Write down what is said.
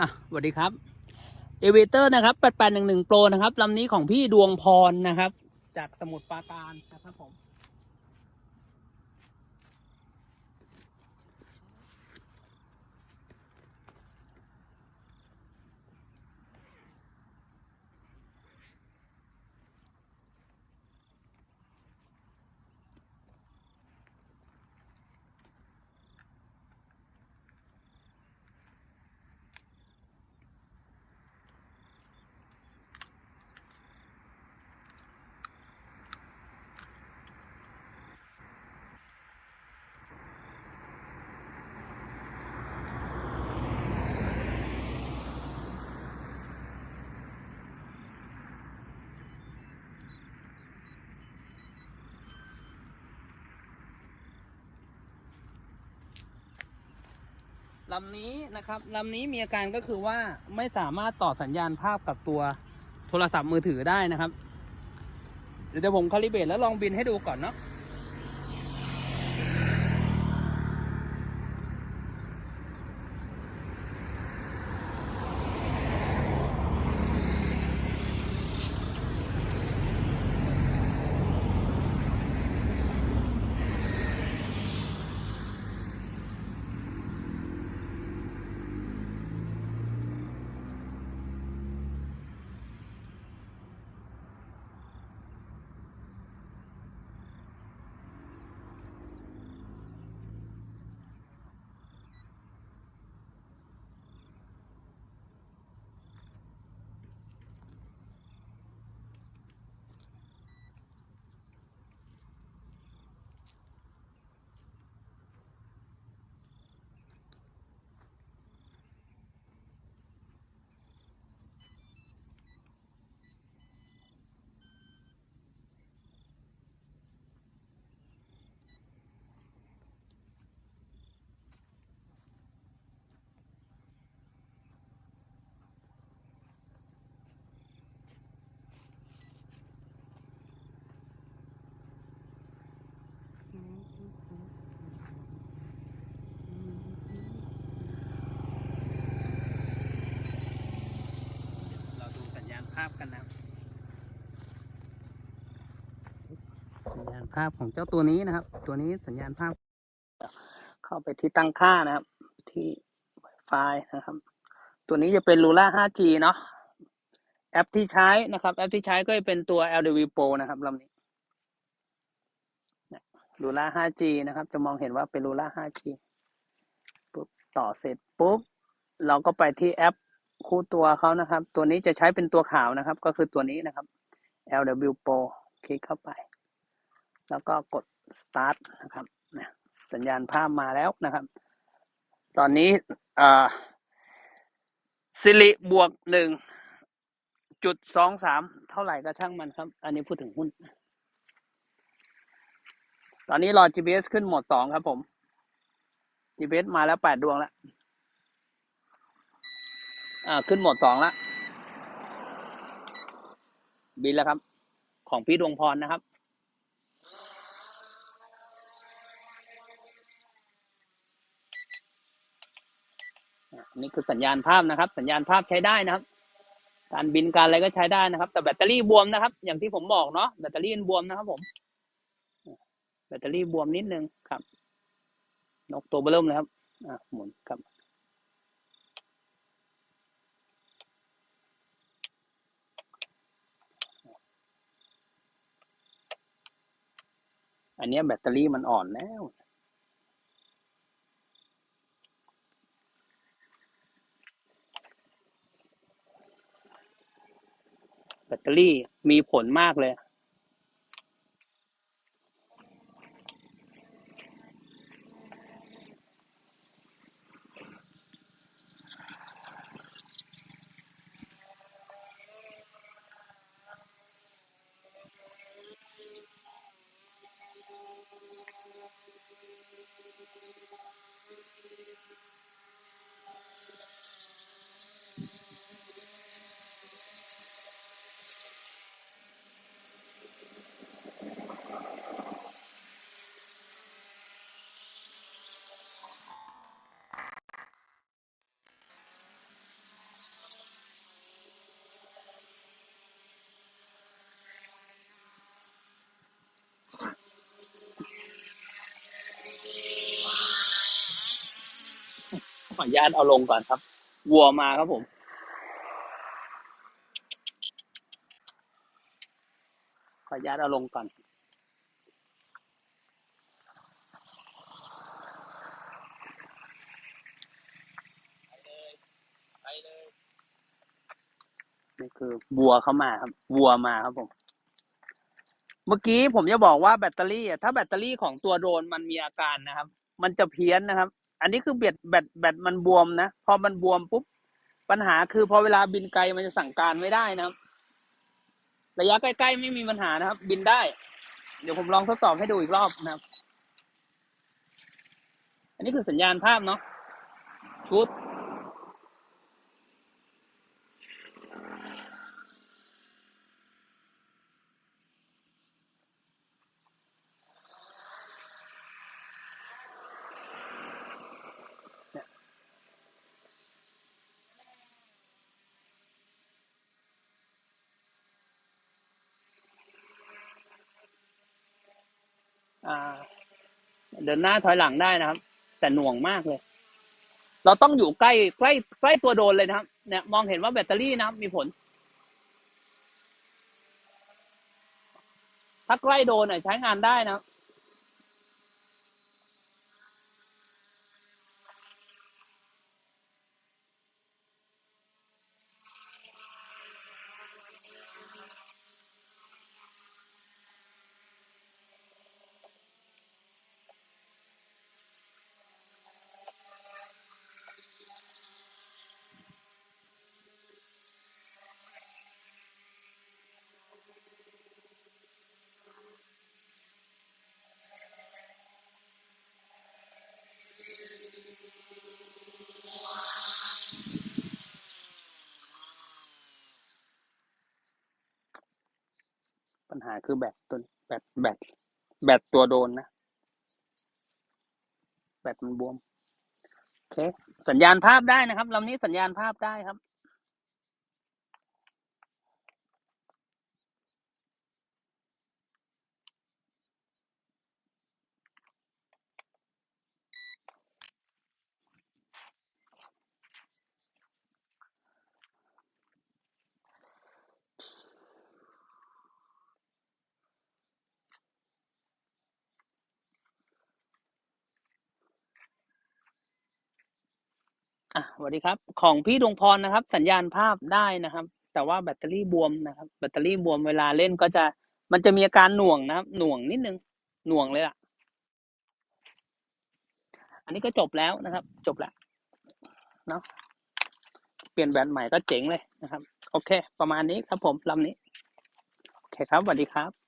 อะสวัสดีครับเอเวเตอร์นะครับ8811โปรนะครับลำนี้ของพี่ดวงพรนะครับ จากสมุทรปราการนะครับผม ลำนี้นะครับลำนี้มีอาการก็คือว่าไม่สามารถต่อสัญญาณภาพกับตัวโทรศัพท์มือถือได้นะครับ เดี๋ยวผมคาลิเบตแล้วลองบินให้ดูก่อนเนาะ เราดูสัญญาพกันนะสัญญาณภาพของเจ้าตัวนี้นะครับ ตัวนี้สัญญาณภาพ เข้าไปที่ตั้งค่านะครับ ที่ไฟล์นะครับ ตัวนี้จะเป็น Lura 5G เนาะแอปที่ใช้นะครับ แอปที่ใช้ก็จะเป็นตัว LDV Pro นะครับลำนี้ Lura 5G นะครับ จะมองเห็นว่าเป็น Lura 5G ปุ๊บต่อเสร็จปุ๊บ เราก็ไปที่แอป คู่ตัวเขานะครับ ตัวนี้จะใช้เป็นตัวขาวนะครับ ก็คือตัวนี้นะครับ LW Pro คลิกเข้าไป แล้วก็กด start นะครับนะสัญญาณภาพมาแล้วนะครับ ตอนนี้สิริบวกหนึ่งจุดสองสามเท่าไหร่ก็ช่างมันครับ อันนี้พูดถึงหุ้น ตอนนี้รอ GPS ขึ้นหมดสองครับผม GPS มาแล้วแปดดวงแล้ว อ่าขึ้นหมดสองแล้วบินแล้วครับ ของพี่ดวงพรนะครับ นี่คือสัญญาณภาพนะครับ สัญญาณภาพใช้ได้นะครับ การบินการอะไรก็ใช้ได้นะครับ แต่แบตเตอรี่บวมนะครับ อย่างที่ผมบอกเนาะแบตเตอรี่บวมนะครับ ผม แบตเตอรี่บวมนิดนึงครับ นกตัวเบอร์เริ่มเลยครับ อะหมุนครับ อันนี้แบตเตอรี่มันอ่อนแล้ว แบตเตอรี่มีผลมากเลย ขออนุญาตเอาลงก่อนครับ วัวมาครับผม ขออนุญาตเอาลงก่อน นี่คือวัวเข้ามาครับวัวมาครับผม เมื่อกี้ผมจะบอกว่าแบตเตอรี่อะถ้าแบตเตอรี่ของตัวโดรนมันมีอาการนะครับ มันจะเพี้ยนนะครับ อันนี้คือเบียดแบตแบตมันบวมนะ พอมันบวมปุ๊บ ปัญหาคือพอเวลาบินไกลมันจะสั่งการไม่ได้นะครับ ระยะใกล้ๆไม่มีปัญหานะครับ บินได้ เดี๋ยวผมลองทดสอบให้ดูอีกรอบนะครับ อันนี้คือสัญญาณภาพเนาะชุด เดินหน้าถอยหลังได้นะครับ แต่หน่วงมากเลย เราต้องอยู่ใกล้ใกล้ใกล้ตัวโดนเลยนะครับ เนี่ยมองเห็นว่าแบตเตอรี่นะครับ มีผล ถ้าใกล้โดนเนี่ยใช้งานได้นะครับ ญหาคือแบตตัวแบตแบตแบตตัวโดนนะ แบตมันบวมโอเค สัญญาณภาพได้นะครับลำนี้สัญญาณภาพได้ครับ อะสวัสดีครับ ของพี่ดวงพรนะครับ สัญญาณภาพได้นะครับ แต่ว่าแบตเตอรี่บวมนะครับ แบตเตอรี่บวมเวลาเล่นก็จะมันจะมีอาการหน่วงนะครับ หน่วงนิดนึง หน่วงเลยล่ะ อันนี้ก็จบแล้วนะครับ จบแล้วเนาะเปลี่ยนแบตใหม่ก็เจ๋งเลยนะครับ โอเค ประมาณนี้ครับผมลำนี้ โอเคครับสวัสดีครับ